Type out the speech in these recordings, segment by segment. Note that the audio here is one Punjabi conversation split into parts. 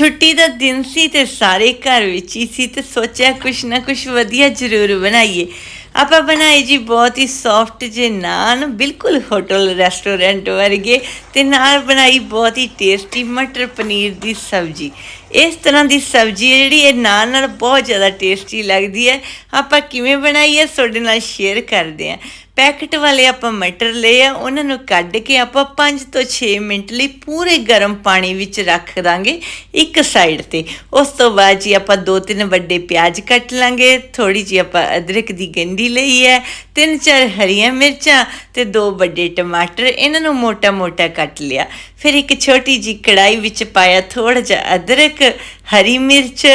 ਛੁੱਟੀ ਦਾ ਦਿਨ ਸੀ ਤੇ ਸਾਰੇ ਘਰ ਵਿੱਚ ਹੀ ਸੀ ਤੇ ਸੋਚਿਆ ਕੁਛ ਨਾ ਕੁਛ ਵਧੀਆ ਜ਼ਰੂਰ ਬਣਾਈਏ। ਆਪਾਂ ਬਣਾਏ ਜੀ ਬਹੁਤ ਹੀ ਸੌਫਟ ਜੇ ਨਾਨ, ਬਿਲਕੁਲ ਹੋਟਲ ਰੈਸਟੋਰੈਂਟ ਵਰਗੇ ਤੇ ਨਾਲ ਬਣਾਈ ਬਹੁਤ ਹੀ ਟੇਸਟੀ ਮਟਰ ਪਨੀਰ ਦੀ ਸਬਜ਼ੀ। ਇਸ ਤਰ੍ਹਾਂ ਦੀ ਸਬਜ਼ੀ ਹੈ ਜਿਹੜੀ ਇਹ ਨਾਨ ਨਾਲ ਬਹੁਤ ਜ਼ਿਆਦਾ ਟੇਸਟੀ ਲੱਗਦੀ ਹੈ। ਆਪਾਂ ਕਿਵੇਂ ਬਣਾਈ ਹੈ, ਤੁਹਾਡੇ ਨਾਲ ਸ਼ੇਅਰ ਕਰਦੇ ਹਾਂ। ਪੈਕਟ ਵਾਲੇ ਆਪਾਂ ਮਟਰ ਲਏ ਆ, ਉਹਨਾਂ ਨੂੰ ਕੱਢ ਕੇ ਆਪਾਂ 5 ਤੋਂ 6 ਮਿੰਟ ਲਈ ਪੂਰੇ ਗਰਮ ਪਾਣੀ ਵਿੱਚ ਰੱਖ ਦਾਂਗੇ ਇੱਕ ਸਾਈਡ ਤੇ। ਉਸ ਤੋਂ ਬਾਅਦ ਜੀ ਆਪਾਂ ਦੋ ਤਿੰਨ ਵੱਡੇ ਪਿਆਜ਼ ਕੱਟ ਲਾਂਗੇ ਥੋੜੀ ਜੀ ਆਪਾਂ ਅਦਰਕ ਦੀ ਗੰਢੀ ਲਈ ਹੈ, ਤਿੰਨ ਚਾਰ ਹਰੀਆਂ ਮਿਰਚਾਂ ਤੇ ਦੋ ਵੱਡੇ ਟਮਾਟਰ, ਇਹਨਾਂ ਨੂੰ ਮੋਟਾ-ਮੋਟਾ ਕੱਟ ਲਿਆ। ਫਿਰ ਇੱਕ ਛੋਟੀ ਜੀ ਕੜਾਈ ਵਿੱਚ ਪਾਇਆ ਥੋੜਾ ਜਿਹਾ ਅਦਰਕ, ਹਰੀ ਮਿਰਚ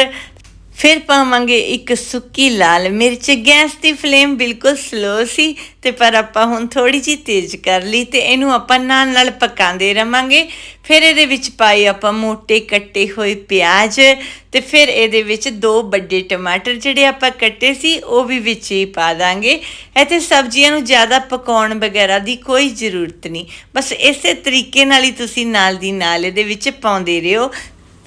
ਫਿਰ ਪਾਵਾਂਗੇ ਇੱਕ ਸੁੱਕੀ ਲਾਲ ਮਿਰਚ। ਗੈਸ ਦੀ ਫਲੇਮ ਬਿਲਕੁਲ ਸਲੋ ਸੀ ਤੇ ਪਰ ਆਪਾਂ ਹੁਣ ਥੋੜੀ ਜਿਹੀ ਤੇਜ਼ ਕਰ ਲਈ ਤੇ ਇਹਨੂੰ ਆਪਾਂ ਨਾਲ ਨਾਲ ਪਕਾਉਂਦੇ ਰਵਾਂਗੇ। ਫਿਰ ਇਹਦੇ ਵਿੱਚ ਪਾਏ ਆਪਾਂ ਮੋਟੇ ਕੱਟੇ ਹੋਏ ਪਿਆਜ਼ ਤੇ ਫਿਰ ਇਹਦੇ ਵਿੱਚ ਦੋ ਵੱਡੇ ਟਮਾਟਰ ਜਿਹੜੇ ਆਪਾਂ ਕੱਟੇ ਸੀ ਉਹ ਵੀ ਵਿੱਚ ਹੀ ਪਾ ਦਾਂਗੇ। ਇੱਥੇ ਸਬਜ਼ੀਆਂ ਨੂੰ ਜ਼ਿਆਦਾ ਪਕਾਉਣ ਵਗੈਰਾ ਦੀ ਕੋਈ ਜ਼ਰੂਰਤ ਨਹੀਂ। ਬਸ ਇਸੇ ਤਰੀਕੇ ਨਾਲ ਹੀ ਤੁਸੀਂ ਨਾਲ ਦੀ ਨਾਲ ਇਹਦੇ ਵਿੱਚ ਪਾਉਂਦੇ ਰਹੋ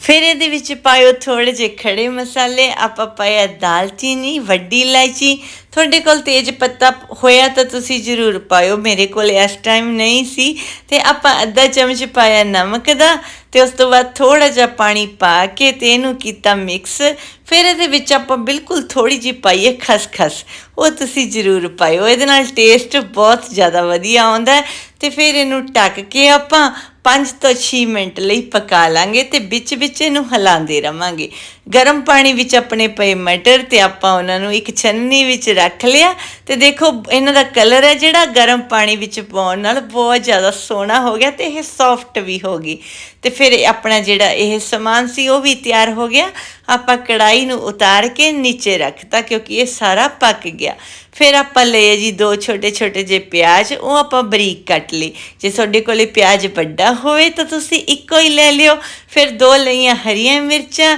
ਫਿਰ ਇਹਦੇ ਵਿੱਚ ਪਾਇਓ ਥੋੜੇ ਜਿਹੇ ਖੜੇ ਮਸਾਲੇ ਆਪਾਂ ਪਾਇਆ ਦਾਲਚੀਨੀ ਵੱਡੀ ਇਲਾਇਚੀ ਤੁਹਾਡੇ ਕੋਲ ਤੇਜ ਪੱਤਾ ਹੋਇਆ ਤਾਂ ਤੁਸੀਂ ਜ਼ਰੂਰ ਪਾਇਓ। ਮੇਰੇ ਕੋਲ ਇਸ ਟਾਈਮ ਨਹੀਂ ਸੀ ਤੇ ਆਪਾਂ ਅੱਧਾ ਚਮਚ ਪਾਇਆ ਨਮਕ ਦਾ ਤੇ ਉਸ ਤੋਂ ਬਾਅਦ ਥੋੜਾ ਜਿਹਾ ਪਾਣੀ ਪਾ ਕੇ ਤੇ ਇਹਨੂੰ ਕੀਤਾ ਮਿਕਸ ਫਿਰ ਇਹਦੇ ਵਿੱਚ ਆਪਾਂ ਬਿਲਕੁਲ ਥੋੜੀ ਜਿਹੀ ਪਾਈਏ ਖਸਖਸ। ਉਹ ਤੁਸੀਂ ਜ਼ਰੂਰ ਪਾਇਓ। ਇਹਦੇ ਨਾਲ ਟੇਸਟ ਬਹੁਤ ਜ਼ਿਆਦਾ ਵਧੀਆ ਆਉਂਦਾ ਹੈ ਤੇ ਫਿਰ ਇਹਨੂੰ ਢੱਕ ਕੇ ਆਪਾਂ 5 ਤੋਂ 6 ਮਿੰਟ ਲਈ ਪਕਾ ਲਾਂਗੇ ਤੇ ਵਿੱਚ ਵਿੱਚ ਇਹਨੂੰ ਹਿਲਾਉਂਦੇ ਰਵਾਂਗੇ। ਗਰਮ ਪਾਣੀ ਵਿੱਚ ਆਪਣੇ ਪਏ ਮਟਰ ਤੇ ਆਪਾਂ ਉਹਨਾਂ ਨੂੰ ਇੱਕ ਛੰਨੀ ਵਿੱਚ ਰੱਖ ਲਿਆ ਤੇ ਦੇਖੋ ਇਹਨਾਂ ਦਾ ਕਲਰ ਹੈ ਜਿਹੜਾ ਗਰਮ ਪਾਣੀ ਵਿੱਚ ਪਾਉਣ ਨਾਲ ਬਹੁਤ ਜ਼ਿਆਦਾ ਸੋਹਣਾ ਹੋ ਗਿਆ ਤੇ ਇਹ ਸੌਫਟ ਵੀ ਹੋ ਗਈ। ਤੇ ਫਿਰ ਆਪਣਾ ਜਿਹੜਾ ਇਹ ਸਮਾਨ ਸੀ ਉਹ ਵੀ ਤਿਆਰ ਹੋ ਗਿਆ। ਆਪਾਂ ਕੜਾਈ ਨੂੰ ਉਤਾਰ ਕੇ ਨੀਚੇ ਰੱਖਤਾ ਕਿਉਂਕਿ ਇਹ ਸਾਰਾ ਪੱਕ ਗਿਆ। ਫਿਰ ਆਪਾਂ ਲਏ ਜੀ ਦੋ ਛੋਟੇ ਛੋਟੇ ਜਿਹੇ ਪਿਆਜ਼, ਉਹ ਆਪਾਂ ਬਰੀਕ ਕੱਟ ਲਈ ਜੇ ਤੁਹਾਡੇ ਕੋਲੇ ਪਿਆਜ਼ ਵੱਡਾ ਹੋਵੇ ਤਾਂ ਤੁਸੀਂ ਇੱਕੋ ਹੀ ਲੈ ਲਿਓ। ਫਿਰ ਦੋ ਲਈਆਂ ਹਰੀਆਂ ਮਿਰਚਾਂ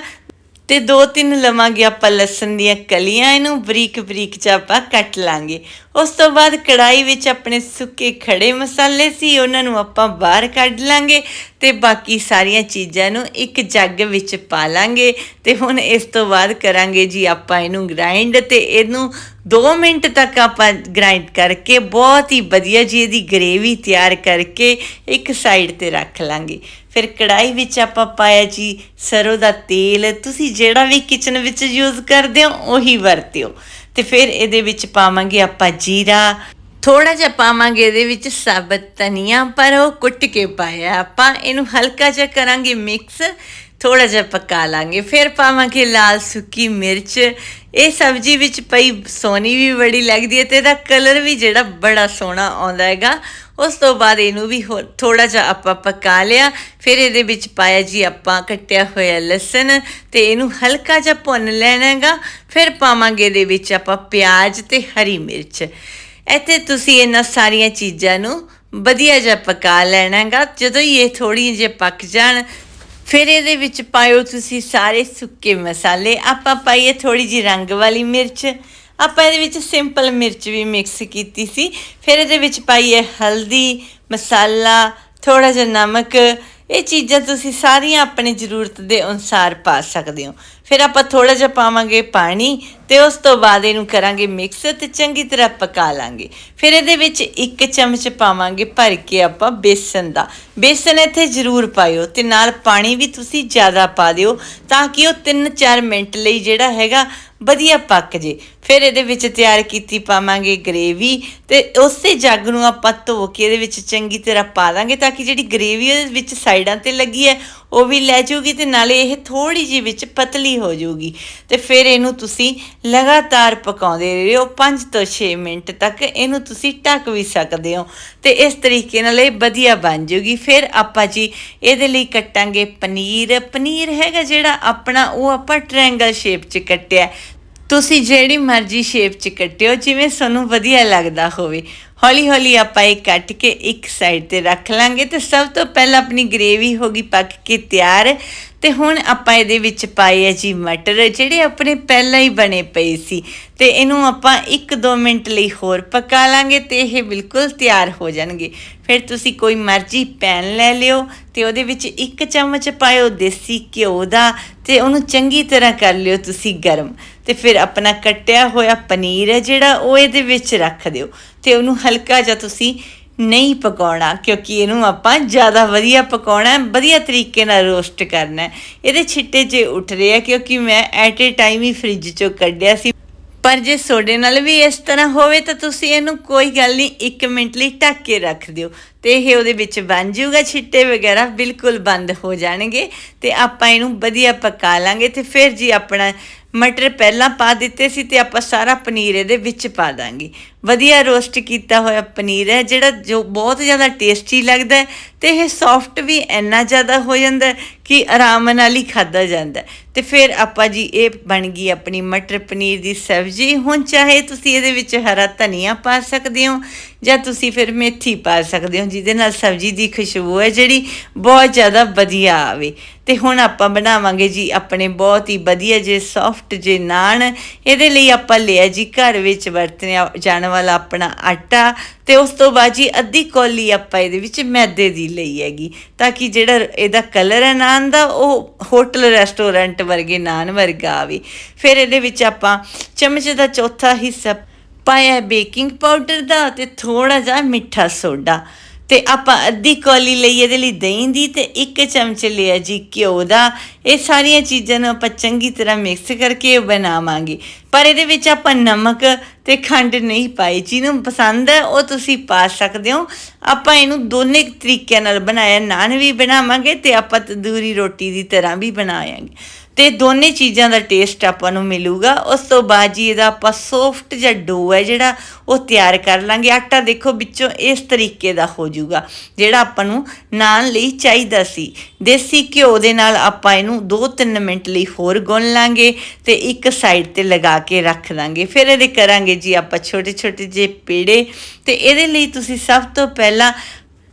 ਤੇ ਦੋ ਤਿੰਨ ਲਵਾਂਗੇ ਆਪਾਂ ਲਸਣ ਦੀਆਂ ਕਲੀਆਂ, ਇਹਨੂੰ ਬਰੀਕ ਬਰੀਕ ਚ ਆਪਾਂ ਕੱਟ ਲਾਂਗੇ। ਉਸ ਤੋਂ ਬਾਅਦ ਕੜਾਈ ਵਿੱਚ ਆਪਣੇ ਸੁੱਕੇ ਖੜੇ ਮਸਾਲੇ ਸੀ, ਉਹਨਾਂ ਨੂੰ ਆਪਾਂ ਬਾਹਰ ਕੱਢ ਲਾਂਗੇ ਤੇ ਬਾਕੀ ਸਾਰੀਆਂ ਚੀਜ਼ਾਂ ਨੂੰ ਇੱਕ ਜੱਗ ਵਿੱਚ ਪਾ ਲਾਂਗੇ ਤੇ ਹੁਣ ਇਸ ਤੋਂ ਬਾਅਦ ਕਰਾਂਗੇ ਜੀ ਆਪਾਂ ਇਹਨੂੰ ਗ੍ਰਾਈਂਡ ਤੇ ਇਹਨੂੰ 2 ਮਿੰਟ ਤੱਕ ਆਪਾਂ ਗ੍ਰਾਈਂਡ ਕਰਕੇ ਬਹੁਤ ਹੀ ਵਧੀਆ ਜੀ ਇਹਦੀ ਗ੍ਰੇਵੀ ਤਿਆਰ ਕਰਕੇ ਇੱਕ ਸਾਈਡ ਤੇ ਰੱਖ ਲਾਂਗੇ। ਫਿਰ ਕੜਾਈ ਵਿੱਚ ਆਪਾਂ ਪਾਇਆ ਜੀ ਸਰੋਂ ਦਾ ਤੇਲ, ਤੁਸੀਂ ਜਿਹੜਾ ਵੀ ਕਿਚਨ ਵਿੱਚ ਯੂਜ਼ ਕਰਦੇ ਹੋ, ਉਹੀ ਵਰਤਿਓ। ਤੇ ਫਿਰ ਇਹਦੇ ਵਿੱਚ ਪਾਵਾਂਗੇ ਆਪਾਂ ਜੀਰਾ। ਥੋੜਾ ਜਿਹਾ ਪਾਵਾਂਗੇ ਇਹਦੇ ਵਿੱਚ ਸਾਬਤ ਧਨੀਆ, ਪਰ ਉਹ ਕੁੱਟ ਕੇ ਪਾਇਆ। ਆਪਾਂ ਇਹਨੂੰ ਹਲਕਾ ਜਿਹਾ ਕਰਾਂਗੇ ਮਿਕਸ ਥੋੜਾ ਜਿਹਾ ਪਕਾ ਲਾਂਗੇ। ਫਿਰ ਪਾਵਾਂਗੇ ਲਾਲ ਸੁੱਕੀ ਮਿਰਚ। ਇਹ ਸਬਜ਼ੀ ਵਿੱਚ ਪਈ ਸੋਨੀ ਵੀ ਬੜੀ ਲੱਗਦੀ ਹੈ ਤੇ ਇਹਦਾ ਕਲਰ ਵੀ ਜਿਹੜਾ ਬੜਾ ਸੋਹਣਾ ਆਉਂਦਾ ਹੈਗਾ। ਉਸ ਤੋਂ ਬਾਅਦ ਇਹਨੂੰ ਵੀ ਥੋੜਾ ਜਿਹਾ ਆਪਾਂ ਪਕਾ ਲਿਆ। ਫਿਰ ਇਹਦੇ ਵਿੱਚ ਪਾਇਆ ਜੀ ਆਪਾਂ ਕੱਟਿਆ ਹੋਇਆ ਲਸਣ ਤੇ ਇਹਨੂੰ ਹਲਕਾ ਜਿਹਾ ਭੁੰਨ ਲੈਣਾ ਹੈਗਾ। ਫਿਰ ਪਾਵਾਂਗੇ ਇਹਦੇ ਵਿੱਚ ਆਪਾਂ ਪਿਆਜ਼ ਤੇ ਹਰੀ ਮਿਰਚ। ਇੱਥੇ ਤੁਸੀਂ ਇਹਨਾਂ ਸਾਰੀਆਂ ਚੀਜ਼ਾਂ ਨੂੰ ਵਧੀਆ ਜਿਹਾ ਪਕਾ ਲੈਣਾ ਹੈਗਾ। ਜਦੋਂ ਹੀ ਇਹ ਥੋੜੀ ਜਿਹੀ ਪੱਕ ਜਾਣ, ਫਿਰ ਇਹਦੇ ਵਿੱਚ ਪਾਇਓ ਤੁਸੀਂ ਸਾਰੇ ਸੁੱਕੇ ਮਸਾਲੇ। ਆਪਾਂ ਪਾਈਏ ਥੋੜੀ ਜੀ ਰੰਗ ਵਾਲੀ ਮਿਰਚ। ਆਪਾਂ ਇਹਦੇ ਵਿੱਚ ਸਿੰਪਲ ਮਿਰਚ ਵੀ ਮਿਕਸ ਕੀਤੀ ਸੀ। ਫਿਰ ਇਹਦੇ ਵਿੱਚ ਪਾਈਏ ਹਲਦੀ, ਮਸਾਲਾ ਥੋੜਾ ਜਿਹਾ ਨਮਕ। ਇਹ ਚੀਜ਼ਾਂ ਤੁਸੀਂ ਸਾਰੀਆਂ ਆਪਣੀ ਜ਼ਰੂਰਤ ਦੇ ਅਨੁਸਾਰ ਪਾ ਸਕਦੇ ਹੋ। ਫਿਰ ਆਪਾਂ ਥੋੜਾ ਜਿਹਾ ਪਾਵਾਂਗੇ ਪਾਣੀ ਤੇ ਉਸ ਤੋਂ ਬਾਅਦ ਇਹਨੂੰ ਕਰਾਂਗੇ ਮਿਕਸ ਤੇ ਚੰਗੀ ਤਰ੍ਹਾਂ ਪਕਾ ਲਾਂਗੇ। ਫਿਰ ਇਹਦੇ ਵਿੱਚ ਇੱਕ ਚਮਚ ਪਾਵਾਂਗੇ ਭਰ ਕੇ ਆਪਾਂ ਬੇਸਨ ਦਾ। ਬੇਸਨ ਇੱਥੇ ਜ਼ਰੂਰ ਪਾਇਓ ਤੇ ਨਾਲ ਪਾਣੀ ਵੀ ਤੁਸੀਂ ਜ਼ਿਆਦਾ ਪਾ ਦਿਓ ਤਾਂ ਕਿ ਉਹ 3-4 ਮਿੰਟ ਲਈ ਜਿਹੜਾ ਹੈਗਾ ਵਧੀਆ ਪੱਕ ਜੇ। ਫਿਰ ਇਹਦੇ ਵਿੱਚ ਤਿਆਰ ਕੀਤੀ ਪਾਵਾਂਗੇ ਗ੍ਰੇਵੀ ਤੇ ਉਸੇ ਜੱਗ ਨੂੰ ਆਪਾਂ ਧੋ ਕੇ ਇਹਦੇ ਵਿੱਚ ਚੰਗੀ ਤਰ੍ਹਾਂ ਪਾ ਦਾਂਗੇ ਤਾਂ ਕਿ ਜਿਹੜੀ ਗ੍ਰੇਵੀ ਉਹਦੇ ਵਿੱਚ ਸਾਈਡਾਂ ਤੇ ਲੱਗੀ ਹੈ, ਉਹ ਵੀ ਲੈ ਜਾਊਗੀ ਤੇ ਨਾਲੇ ਇਹ ਥੋੜੀ ਜਿਹੀ ਵਿੱਚ ਪਤਲੀ ਹੋ ਜਾਊਗੀ। ਤੇ ਫਿਰ ਇਹਨੂੰ ਤੁਸੀਂ ਲਗਾਤਾਰ ਪਕਾਉਂਦੇ ਰਹੋ 5 ਤੋਂ 6 ਮਿੰਟ ਤੱਕ, ਇਹਨੂੰ ਤੁਸੀਂ ਢੱਕ ਵੀ ਸਕਦੇ ਹੋ ਤੇ ਇਸ ਤਰੀਕੇ ਨਾਲ ਇਹ ਵਧੀਆ ਬਣ ਜਾਊਗੀ। ਫਿਰ ਆਪਾਂ ਜੀ ਇਹਦੇ ਲਈ ਕੱਟਾਂਗੇ ਪਨੀਰ। ਪਨੀਰ ਹੈਗਾ ਜਿਹੜਾ ਆਪਣਾ, ਉਹ ਆਪਾਂ ਟ੍ਰਾਇੰਗਲ ਸ਼ੇਪ 'ਚ ਕੱਟਿਆ। ਤੁਸੀਂ ਜਿਹੜੀ ਮਰਜ਼ੀ ਸ਼ੇਪ 'ਚ ਕੱਟਿਓ, ਜਿਵੇਂ ਤੁਹਾਨੂੰ ਵਧੀਆ ਲੱਗਦਾ ਹੋਵੇ। ਹੌਲੀ ਹੌਲੀ ਆਪਾਂ ਇਹ ਕੱਟ ਕੇ ਇੱਕ ਸਾਈਡ ਤੇ ਰੱਖ ਲਾਂਗੇ ਤੇ ਸਭ ਤੋਂ ਪਹਿਲਾਂ ਆਪਣੀ ਗ੍ਰੇਵੀ ਹੋ ਗਈ ਪੱਕ ਕੇ ਤਿਆਰ। ਤੇ ਹੁਣ ਆਪਾਂ ਇਹਦੇ ਵਿੱਚ ਪਾਏ ਆ ਜੀ ਮਟਰ, ਜਿਹੜੇ ਆਪਣੇ ਪਹਿਲਾਂ ਹੀ ਬਣੇ ਪਏ ਸੀ। ਤੇ ਇਹਨੂੰ ਆਪਾਂ 1-2 ਮਿੰਟ ਲਈ ਹੋਰ ਪਕਾ ਲਾਂਗੇ ਤੇ ਇਹ ਬਿਲਕੁਲ ਤਿਆਰ ਹੋ ਜਾਣਗੇ। ਫਿਰ ਤੁਸੀਂ ਕੋਈ ਮਰਜ਼ੀ ਪੈਨ ਲੈ ਲਿਓ ਤੇ ਉਹਦੇ ਵਿੱਚ ਇੱਕ ਚਮਚ ਪਾਇਓ ਦੇਸੀ ਘਿਓ ਦਾ ਤੇ ਉਹਨੂੰ ਚੰਗੀ ਤਰ੍ਹਾਂ ਕਰ ਲਿਓ ਤੁਸੀਂ ਗਰਮ। ਤੇ ਫਿਰ ਆਪਣਾ ਕੱਟਿਆ ਹੋਇਆ ਪਨੀਰ ਹੈ ਜਿਹੜਾ ਉਹ ਇਹਦੇ ਵਿੱਚ ਰੱਖ ਦਿਓ। ਤੇ ਉਹਨੂੰ ਹਲਕਾ ਜਿਹਾ ਤੁਸੀਂ ਨਹੀਂ ਪਕਾਉਣਾ, ਕਿਉਂਕਿ ਇਹਨੂੰ ਆਪਾਂ ਜ਼ਿਆਦਾ ਵਧੀਆ ਪਕਾਉਣਾ ਹੈ ਵਧੀਆ ਤਰੀਕੇ ਨਾਲ ਰੋਸਟ ਕਰਨਾ ਹੈ। ਇਹਦੇ ਛਿੱਟੇ ਜੇ ਉੱਠ ਰਹੇ ਆ, ਕਿਉਂਕਿ ਮੈਂ ਐਟ ਏ ਟਾਈਮ ਹੀ ਫ੍ਰਿਜ ਚੋਂ ਕੱਢਿਆ ਸੀ। ਪਰ ਜੇ ਸੋਡੇ ਨਾਲ ਵੀ ਇਸ ਤਰ੍ਹਾਂ ਹੋਵੇ, ਤਾਂ ਤੁਸੀਂ ਇਹਨੂੰ ਕੋਈ ਗੱਲ ਨਹੀਂ 1 ਮਿੰਟ ਲਈ ਢੱਕ ਕੇ ਰੱਖ ਦਿਓ। ਤੇ ਇਹ ਉਹਦੇ ਵਿੱਚ ਬਣ ਜਾਊਗਾ, ਛਿੱਟੇ ਵਗੈਰਾ ਬਿਲਕੁਲ ਬੰਦ ਹੋ ਜਾਣਗੇ। ਤੇ ਆਪਾਂ ਇਹਨੂੰ ਵਧੀਆ ਪਕਾ ਲਾਂਗੇ ਤੇ ਫਿਰ ਜੀ ਆਪਣਾ ਮਟਰ ਪਹਿਲਾਂ ਪਾ ਦਿੱਤੇ ਸੀ ਤੇ ਆਪਾਂ ਸਾਰਾ ਪਨੀਰ ਇਹਦੇ ਵਿੱਚ ਪਾ ਦਾਂਗੇ। ਵਧੀਆ ਰੋਸਟ ਕੀਤਾ ਹੋਇਆ ਪਨੀਰ ਹੈ, ਜਿਹੜਾ ਜੋ ਬਹੁਤ ਜ਼ਿਆਦਾ ਟੇਸਟੀ ਲੱਗਦਾ ਹੈ ਤੇ ਇਹ ਸੌਫਟ ਵੀ ਇੰਨਾ ਜ਼ਿਆਦਾ ਹੋ ਜਾਂਦਾ ਕਿ ਆਰਾਮ ਨਾਲ ਹੀ ਖਾਦਾ ਜਾਂਦਾ ਹੈ। ਤੇ ਫਿਰ ਆਪਾਂ ਜੀ, ਇਹ ਬਣ ਗਈ ਆਪਣੀ ਮਟਰ ਪਨੀਰ ਦੀ ਸਬਜ਼ੀ। ਹੁਣ ਚਾਹੇ ਤੁਸੀਂ ਇਹਦੇ ਵਿੱਚ ਹਰਾ ਧਨੀਆ ਪਾ ਸਕਦੇ ਹੋ ਜਾਂ ਤੁਸੀਂ ਫਿਰ ਮੇਥੀ ਪਾ ਸਕਦੇ ਹੋ, ਜਿਹਦੇ ਨਾਲ ਸਬਜ਼ੀ ਦੀ ਖੁਸ਼ਬੂ ਹੈ ਜਿਹੜੀ ਬਹੁਤ ਜ਼ਿਆਦਾ ਵਧੀਆ ਆਵੇ। ਤੇ ਹੁਣ ਆਪਾਂ ਬਣਾਵਾਂਗੇ ਜੀ ਆਪਣੇ ਬਹੁਤ ਹੀ ਵਧੀਆ ਜੇ ਸੌਫਟ ਜੇ ਨਾਨ। ਇਹਦੇ ਲਈ ਆਪਾਂ ਲਿਆ ਜੀ ਘਰ ਵਿੱਚ ਵਰਤਿਆ ਜਾਣ ਵਾਲਾ ਆਪਣਾ ਆਟਾ ਤੇ ਉਸ ਤੋਂ ਬਾਅਦ ਜੀ ਅੱਧੀ ਕੌਲੀ ਆਪਾਂ ਇਹਦੇ ਵਿੱਚ ਮੈਦੇ ਦੀ ਲਈ ਹੈਗੀ ਤਾਂ ਕਿ ਜਿਹੜਾ ਇਹਦਾ ਕਲਰ ਹੈ ਨਾਨ ਦਾ, ਉਹ ਹੋਟਲ ਰੈਸਟੋਰੈਂਟ ਵਰਗੇ ਨਾਨ ਵਰਗਾ ਆਵੇ। ਫਿਰ ਇਹਦੇ ਵਿੱਚ ਆਪਾਂ ਚਮਚ ਦਾ ਚੌਥਾ ਹਿੱਸਾ ਪਾਇਆ ਬੇਕਿੰਗ ਪਾਊਡਰ ਦਾ ਤੇ ਥੋੜਾ ਜਿਹਾ ਮਿੱਠਾ ਸੋਡਾ। ਤੇ ਆਪਾਂ ਅੱਧੀ ਕੌਲੀ ਲਈ ਇਹਦੇ ਲਈ ਦਹੀਂ ਦੀ ਤੇ ਇੱਕ ਚਮਚ ਲਿਆ ਜੀ ਘਿਓ ਦਾ। ਇਹ ਸਾਰੀਆਂ ਚੀਜ਼ਾਂ ਨੂੰ ਆਪਾਂ ਚੰਗੀ ਤਰ੍ਹਾਂ ਮਿਕਸ ਕਰਕੇ ਬਣਾਵਾਂਗੇ। ਪਰ ਇਹਦੇ ਵਿੱਚ ਆਪਾਂ ਨਮਕ ਤੇ ਖੰਡ ਨਹੀਂ ਪਾਈ। ਜਿਹਨੂੰ ਪਸੰਦ ਹੈ, ਉਹ ਤੁਸੀਂ ਪਾ ਸਕਦੇ ਹੋ। ਆਪਾਂ ਇਹਨੂੰ ਦੋਨੇ ਤਰੀਕਿਆਂ ਨਾਲ ਬਣਾਇਆ। ਨਾਨ ਵੀ ਬਣਾਵਾਂਗੇ ਤੇ ਆਪਾਂ ਤੰਦੂਰੀ ਰੋਟੀ ਦੀ ਤਰ੍ਹਾਂ ਵੀ ਬਣਾਵਾਂਗੇ। ਤੇ ਦੋਨੇ ਚੀਜ਼ਾਂ ਦਾ ਟੇਸਟ ਆਪਾਂ ਨੂੰ ਮਿਲੂਗਾ। ਉਸ ਤੋਂ ਬਾਅਦ ਜੀ ਇਹਦਾ ਆਪਾਂ ਸੌਫਟ ਜਿਹਾ ਡੋ ਹੈ ਜਿਹੜਾ ਉਹ ਤਿਆਰ ਕਰ ਲਾਂਗੇ। ਆਟਾ ਦੇਖੋ ਵਿੱਚੋਂ ਇਸ ਤਰੀਕੇ ਦਾ ਹੋ ਜਾਊਗਾ, ਜਿਹੜਾ ਆਪਾਂ ਨੂੰ ਨਾਨ ਲਈ ਚਾਹੀਦਾ ਸੀ। ਦੇਸੀ ਘਿਓ ਦੇ ਨਾਲ ਆਪਾਂ ਇਹਨੂੰ 2-3 ਮਿੰਟ ਲਈ ਹੋਰ ਗੁੰਨ ਲਾਂਗੇ ਤੇ ਇੱਕ ਸਾਈਡ ਤੇ ਲਗਾ ਕੇ ਰੱਖ ਦਾਂਗੇ। ਫਿਰ ਇਹਦੇ ਕਰਾਂਗੇ ਜੀ ਆਪਾਂ ਛੋਟੇ ਛੋਟੇ ਜਿਹੇ ਪੇੜੇ। ਤੇ ਇਹਦੇ ਲਈ ਤੁਸੀਂ ਸਭ ਤੋਂ ਪਹਿਲਾਂ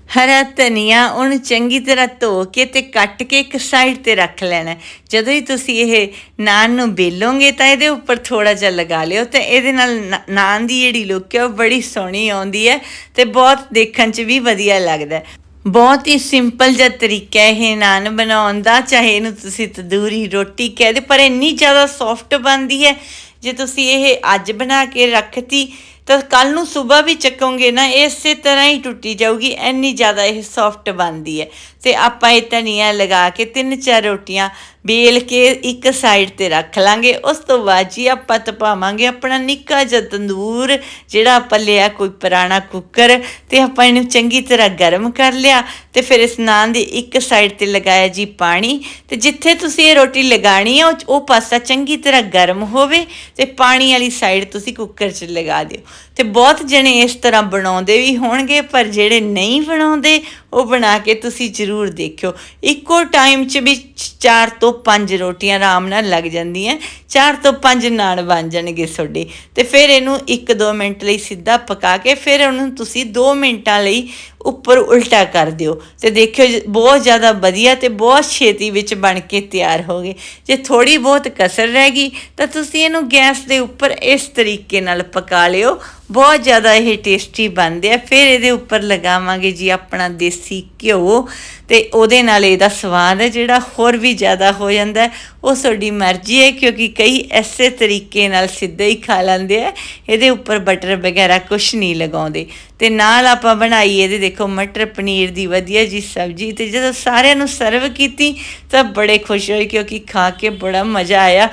ਹਰਾ ਧਨੀਆ ਉਹਨੂੰ ਚੰਗੀ ਤਰ੍ਹਾਂ ਧੋ ਕੇ ਤੇ ਕੱਟ ਕੇ ਇੱਕ ਸਾਈਡ ਤੇ ਰੱਖ ਲੈਣਾ। ਜਦੋਂ ਹੀ ਤੁਸੀਂ ਇਹ ਨਾਨ ਨੂੰ ਬੇਲੋਗੇ ਤਾਂ ਇਹਦੇ ਉੱਪਰ ਥੋੜਾ ਜਿਹਾ ਲਗਾ ਲਿਓ ਤੇ ਇਹਦੇ ਨਾਲ ਨਾਨ ਦੀ ਜਿਹੜੀ ਲੁੱਕ ਹੈ ਉਹ ਬੜੀ ਸੋਹਣੀ ਆਉਂਦੀ ਹੈ ਤੇ ਬਹੁਤ ਦੇਖਣ 'ਚ ਵੀ ਵਧੀਆ ਲੱਗਦਾ। ਬਹੁਤ ਹੀ ਸਿੰਪਲ ਜਿਹਾ ਤਰੀਕਾ ਹੈ ਇਹ ਨਾਨ ਬਣਾਉਣ ਦਾ, ਚਾਹੇ ਇਹਨੂੰ ਤੁਸੀਂ ਤੰਦੂਰੀ ਰੋਟੀ ਕਹਿ ਦੇ ਪਰ ਇੰਨੀ ਜ਼ਿਆਦਾ ਸੌਫਟ ਬਣਦੀ ਹੈ। ਜੇ ਤੁਸੀਂ ਇਹ ਅੱਜ ਬਣਾ ਕੇ ਰੱਖਤੀ ਤਾਂ ਕੱਲ ਨੂੰ ਸਵੇਰ ਵੀ ਚੱਕੋਗੇ ਨਾ, ਇਸੇ ਤਰ੍ਹਾਂ ਹੀ ਟੁੱਟੀ ਜਾਊਗੀ, ਇੰਨੀ ਜ਼ਿਆਦਾ ਇਹ ਸੌਫਟ ਬਣਦੀ ਹੈ। ਤੇ ਆਪਾਂ ਇਹ ਧਨੀਆ ਲਗਾ ਕੇ ਤਿੰਨ ਚਾਰ ਰੋਟੀਆਂ ਬੇਲ ਕੇ ਇੱਕ ਸਾਈਡ ਤੇ ਰੱਖ ਲਾਂਗੇ। ਉਸ ਤੋਂ ਬਾਅਦ ਜੀ ਆਪਾਂ ਤਪਾਵਾਂਗੇ ਆਪਣਾ ਨਿੱਕਾ ਜਿਹਾ ਤੰਦੂਰ, ਜਿਹੜਾ ਆਪਾਂ ਲਿਆ ਕੋਈ ਪੁਰਾਣਾ ਕੁੱਕਰ ਤੇ ਆਪਾਂ ਇਹਨੂੰ ਚੰਗੀ ਤਰ੍ਹਾਂ ਗਰਮ ਕਰ ਲਿਆ ਤੇ ਫਿਰ ਇਸ ਨਾਨ ਦੀ ਇੱਕ ਸਾਈਡ ਤੇ ਲਗਾਇਆ ਜੀ ਪਾਣੀ ਤੇ ਜਿੱਥੇ ਤੁਸੀਂ ਇਹ ਰੋਟੀ ਲਗਾਣੀ ਹੈ ਉਹ ਪਾਸਾ ਚੰਗੀ ਤਰ੍ਹਾਂ ਗਰਮ ਹੋਵੇ ਤੇ ਪਾਣੀ ਵਾਲੀ ਸਾਈਡ ਤੁਸੀਂ ਕੁੱਕਰ 'ਚ ਲਗਾ ਦਿਓ। ਤੇ ਬਹੁਤ ਜਣੇ ਇਸ ਤਰ੍ਹਾਂ ਬਣਾਉਂਦੇ ਵੀ ਹੋਣਗੇ, ਪਰ ਜਿਹੜੇ ਨਹੀਂ ਬਣਾਉਂਦੇ ਉਹ ਬਣਾ ਕੇ ਤੁਸੀਂ ਜ਼ਰੂਰ ਦੇਖਿਓ। ਇੱਕੋ ਟਾਈਮ 'ਚ ਵੀ 4 ਤੋਂ 5 ਰੋਟੀਆਂ ਆਰਾਮ ਨਾਲ ਲੱਗ ਜਾਂਦੀਆਂ 4 ਤੋਂ 5 ਨਾਨ ਬਣ ਜਾਣਗੇ ਤੁਹਾਡੇ। ਤੇ ਫਿਰ ਇਹਨੂੰ 1-2 ਮਿੰਟ ਲਈ ਸਿੱਧਾ ਪਕਾ ਕੇ ਫਿਰ ਉਹਨੂੰ ਤੁਸੀਂ 2 ਮਿੰਟਾਂ ਲਈ ਉੱਪਰ ਉਲਟਾ ਕਰ ਦਿਓ। ਤੇ ਦੇਖਿਓ ਜ- ਬਹੁਤ ਜ਼ਿਆਦਾ ਵਧੀਆ ਤੇ ਬਹੁਤ ਛੇਤੀ ਵਿੱਚ ਬਣ ਕੇ ਤਿਆਰ ਹੋ ਗਏ। ਜੇ ਥੋੜੀ ਬਹੁਤ ਕਸਰ ਰਹਿ ਗਈ ਤਾਂ ਤੁਸੀਂ ਇਹਨੂੰ ਗੈਸ ਦੇ ਉੱਪਰ ਇਸ ਤਰੀਕੇ ਨਾਲ ਪਕਾ ਲਿਓ। ਬਹੁਤ ਜ਼ਿਆਦਾ ਇਹ ਟੇਸਟੀ ਬਣਦੇ ਆ। ਫਿਰ ਇਹਦੇ ਉੱਪਰ ਲਗਾਵਾਂਗੇ ਜੀ ਆਪਣਾ ਦੇਸੀ ਘਿਓ ਤੇ ਉਹਦੇ ਨਾਲ ਇਹਦਾ ਸਵਾਦ ਹੈ ਜਿਹੜਾ ਹੋਰ ਵੀ ਜ਼ਿਆਦਾ ਹੋ ਜਾਂਦਾ ਉਹ ਤੁਹਾਡੀ ਮਰਜ਼ੀ ਹੈ ਕਿਉਂਕਿ ਕਈ ਐਸੇ ਤਰੀਕੇ ਨਾਲ ਸਿੱਧਾ ਹੀ ਖਾ ਲੈਂਦੇ ਆ। ਇਹਦੇ ਉੱਪਰ ਬਟਰ ਵਗੈਰਾ ਕੁਝ ਨਹੀਂ ਲਗਾਉਂਦੇ। ਤੇ ਨਾਲ ਆਪਾਂ ਬਣਾਈ ਇਹਦੇ ਦੇਖੋ ਮਟਰ ਪਨੀਰ ਦੀ ਵਧੀਆ ਜੀ ਸਬਜ਼ੀ। ਤੇ ਜਦੋਂ ਸਾਰਿਆਂ ਨੂੰ ਸਰਵ ਕੀਤੀ ਤਾਂ ਬੜੇ ਖੁਸ਼ ਹੋਏ ਕਿਉਂਕਿ ਖਾ ਕੇ ਬੜਾ ਮਜ਼ਾ ਆਇਆ।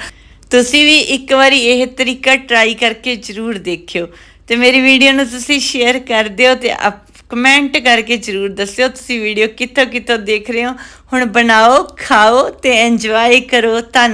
ਤੁਸੀਂ ਵੀ ਇੱਕ ਵਾਰੀ ਇਹ ਤਰੀਕਾ ਟਰਾਈ ਕਰਕੇ ਜ਼ਰੂਰ ਦੇਖਿਓ। ਤੇ ਮੇਰੀ ਵੀਡੀਓ ਨੂੰ ਤੁਸੀਂ ਸ਼ੇਅਰ ਕਰ ਦਿਓ ਤੇ ਕਮੈਂਟ ਕਰਕੇ ਜ਼ਰੂਰ ਦੱਸਿਓ ਤੁਸੀਂ ਵੀਡੀਓ ਕਿੱਥੋਂ ਕਿੱਥੋਂ ਦੇਖ ਰਹੇ ਹੋ। ਹੁਣ ਬਣਾਓ, ਖਾਓ ਤੇ ਇੰਜੋਏ ਕਰੋ। ਧੰਨ